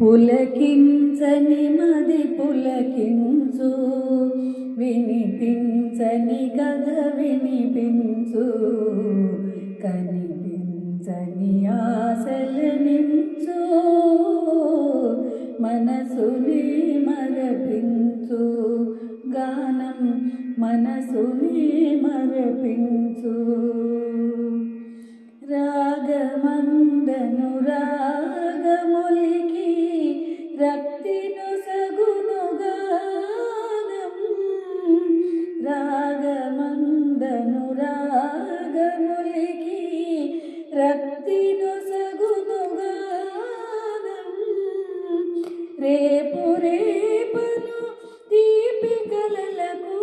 పులకించని మది పులకించు వినిపించని కథ వినిపించు కనిపించని ఆశలనించు మనసుని మరపించు గానం మనసుని మరపించు. రాగమంద రేపు రేపను తీపి కలలకు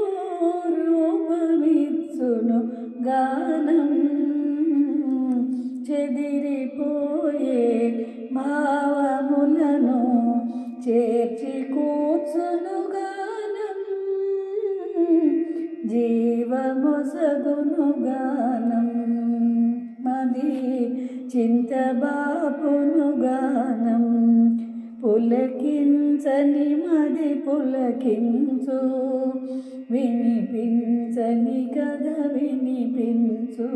రూపమిచ్చును గానం. చెదిరిపోయే భావములను చేర్చి కూర్చును గానం. జీవమొసగును గానం. మది చింతబాపును గానం. పులకించని మది పులకించు. వినిపించని కథ వినిపించు.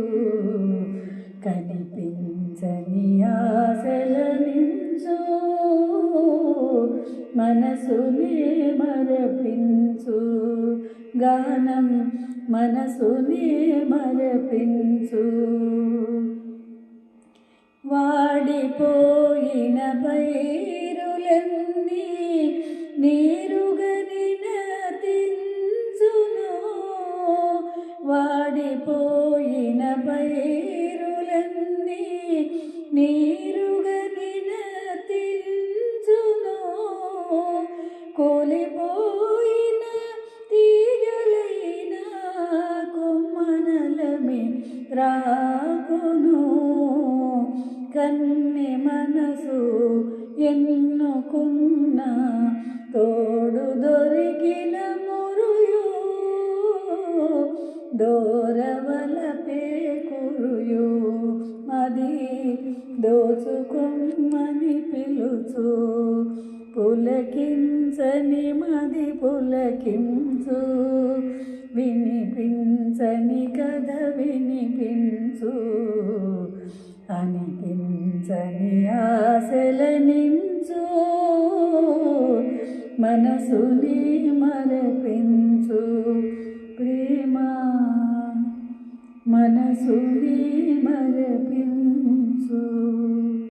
కనిపించని ఆశలనించు మనసుని మరపించు. గానం మనసుని మరపించు. వాడిపోయిన పై నీరుగని నతించును వాడిపోయిన పైరులన్నీ నీరుగని నతించును తీగలైన కొమ్మనలమే రాకును. కన్నె మనసు ఎన్నుకున్న తోడు దొరికిన మురుయు దోరవల పేకురుయు అది దోచుకుమ్మని పిలుచు పులకించని మది పులకించు వినిపించని కథ వినిపించు అనిపించని ఆశలనించు మనసుని మరపించు. ప్రేమ మనసుని మరపించు.